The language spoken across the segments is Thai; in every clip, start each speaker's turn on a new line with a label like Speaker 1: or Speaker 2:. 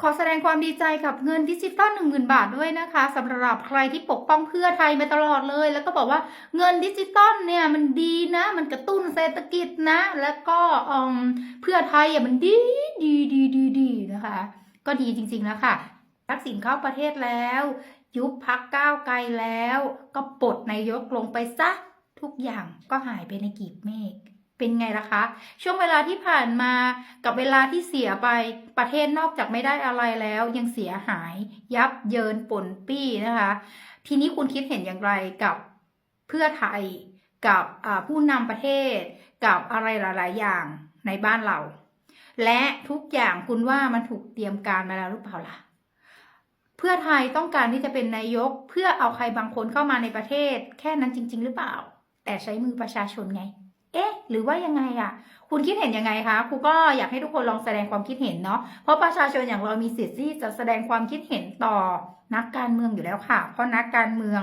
Speaker 1: ขอแสดงความดีใจกับเงินดิจิตอลหนึ่งหมื่นบาทด้วยนะคะสำหรับใครที่ปกป้องเพื่อไทยมาตลอดเลย แล้วก็บอกว่าเงินดิจิตอลเนี่ยมันดีนะ มันกระตุ้นเศรษฐกิจนะ แล้วก็อืมเพื่อไทยอะมันดีดีดีดีดีนะคะ ก็ดีจริงๆแล้วค่ะทักษิณเข้าประเทศแล้ว ยุบพักก้าวไกลแล้ว ก็ปลดนายกลงไปซะทุกอย่างก็หายไปในกีบเมฆ เป็นไงล่ะคะ ช่วงเวลาที่ผ่านมากับเวลาที่เสียไปประเทศนอกจากไม่ได้อะไรแล้ว ยังเสียหายยับเยินป่นปี้นะคะ ทีนี้คุณคิดเห็นอย่างไรกับเพื่อไทยกับผู้นำประเทศกับอะไรหลาย ๆ อย่างในบ้านเรา และทุกอย่างคุณว่ามันถูกเตรียมการมาแล้วหรือเปล่าล่ะเพื่อไทยต้องการที่จะเป็นนายกเพื่อเอาใครบางคนเข้ามาในประเทศ แค่นั้นจริง ๆ หรือเปล่า แต่ใช้มือประชาชนไง เอ๊ะ หรือว่ายังไงอะคุณคิดเห็นยังไงคะครูก็อยากให้ทุกคนลองแสดงความคิดเห็นเนาะเพราะประชาชนอย่างเรามีสิทธิ์ที่จะแสดงความคิดเห็นต่อนักการเมืองอยู่แล้วค่ะ เพราะนักการเมือง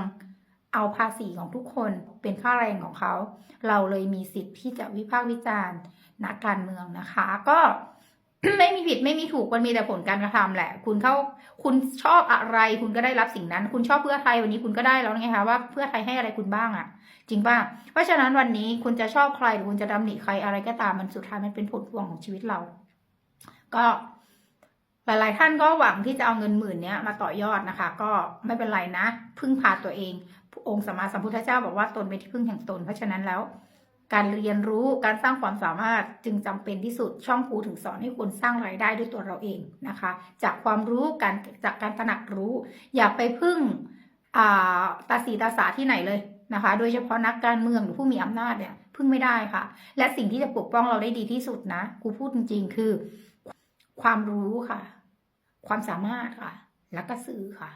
Speaker 1: เอาภาษีของทุกคนเป็นค่าแรงของเขา เราเลยมีสิทธิ์ที่จะวิพากษ์วิจารณ์นักการเมืองนะคะ ก็ ไม่มีผิดไม่มีถูกมันมีแต่ผลการกระทำแหละ คุณเข้าคุณชอบอะไร คุณก็ได้รับสิ่งนั้น คุณชอบเพื่อไทยวันนี้คุณก็ได้แล้วไงคะว่าเพื่อไทยให้อะไรคุณบ้างอะจริงป่ะเพราะฉะนั้นวันนี้คุณจะชอบใครหรือคุณจะดำหนิใครอะไรก็ตามมันสุดท้ายมันเป็นผลพวงของชีวิตเรา ก็หลาย ๆ ท่านก็หวังที่จะเอาเงินหมื่นเนี้ยมาต่อยอดนะคะ ก็ไม่เป็นไรนะ พึ่งพาตัวเอง องค์สมมาสัมพุทธเจ้าบอกว่าตนเป็นที่พึ่งแห่งตน เพราะฉะนั้นแล้ว การเรียนรู้การสร้างความสามารถจึงจำเป็นที่สุดช่องครูถึงสอนให้คนสร้างรายได้ด้วยตัวเราเองนะคะ จากความรู้การจากการตระหนักรู้ อย่าไปพึ่งอาตาสีตาสาที่ไหนเลยนะคะ โดยเฉพาะนักการเมืองหรือผู้มีอำนาจเนี่ยพึ่งไม่ได้ค่ะ และสิ่งที่จะปกป้องเราได้ดีที่สุดนะครูพูดจริง ๆ คือ ความรู้ค่ะ ความสามารถค่ะ แล้วก็สื่อค่ะ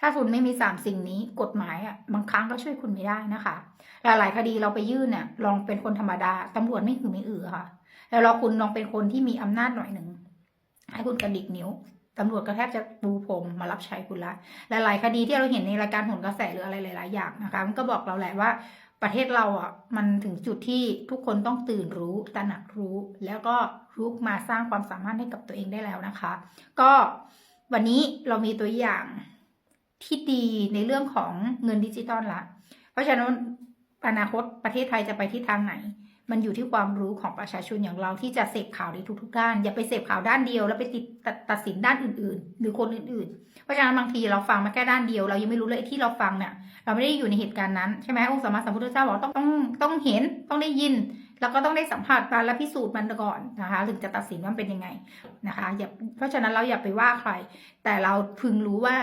Speaker 1: ถ้าคุณไม่มีสามสิ่งนี้กฎหมายอะบางครั้งก็ช่วยคุณไม่ได้นะคะ หลายๆคดีเราไปยื่นเนี่ยลองเป็นคนธรรมดาตำรวจไม่หือไม่อือค่ะ แล้วเราคุณลองเป็นคนที่มีอำนาจหน่อยหนึ่งให้คุณกระดิกนิ้วตำรวจก็แทบจะปูพรมมารับใช้คุณละหลาย ๆ คดีที่เราเห็นในรายการหนกระแสหรืออะไรหลาย ๆ อย่างนะคะ มันก็บอกเราแหละว่าประเทศเราอะมันถึงจุดที่ทุกคนต้องตื่นรู้ตระหนักรู้ แล้วก็ลุกมาสร้างความสามารถให้กับตัวเองได้แล้วนะคะ ก็ วันนี้เรามีตัวอย่างที่ดีในเรื่องของเงินดิจิตอลละ เพราะฉะนั้นอนาคตประเทศไทยจะไปที่ทางไหน มันอยู่ที่ความรู้ของประชาชนอย่างเราที่จะเสพข่าวในทุกๆด้าน อย่าไปเสพข่าวด้านเดียว แล้วไปติดตัดตัดสินด้านอื่น ๆ หรือคนอื่น ๆ เพราะฉะนั้นบางทีเราฟังมาแค่ด้านเดียว เรายังไม่รู้เลยที่เราฟังเนี่ยเราไม่ได้อยู่ในเหตุการณ์นั้นใช่ไหมองค์สมมาสัมพุทธเจ้าบอกต้องต้องต้องเห็นต้องได้ยิน แล้วก็ต้องได้สัมผัสมันและพิสูจน์มันก่อนนะคะ ถึงจะตัดสินว่าเป็นยังไงนะคะอย่าเพราะฉะนั้นเราอย่าไปว่าใคร แต่เราพึงรู้ว่า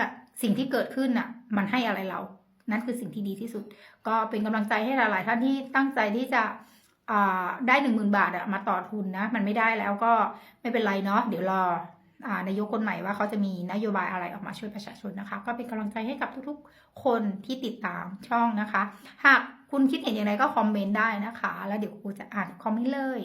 Speaker 1: สิ่งที่เกิดขึ้นน่ะ มันให้อะไรเรา นั่นคือสิ่งที่ดีที่สุด ก็เป็นกำลังใจให้หลายๆ ท่านที่ตั้งใจที่จะอ่าได้หนึ่งหมื่นบาทอะมาต่อทุนนะ มันไม่ได้แล้วก็ไม่เป็นไรเนาะเดี๋ยวรออ่านายกคนใหม่ว่าเขาจะมีนโยบายอะไรออกมาช่วยประชาชนนะคะ ก็เป็นกำลังใจให้กับทุกๆ คนที่ติดตามช่องนะคะ หาก คุณคิดเห็นอย่างไรก็คอมเมนต์ได้นะคะ แล้วเดี๋ยวครูจะอ่านคอมเมนต์เลย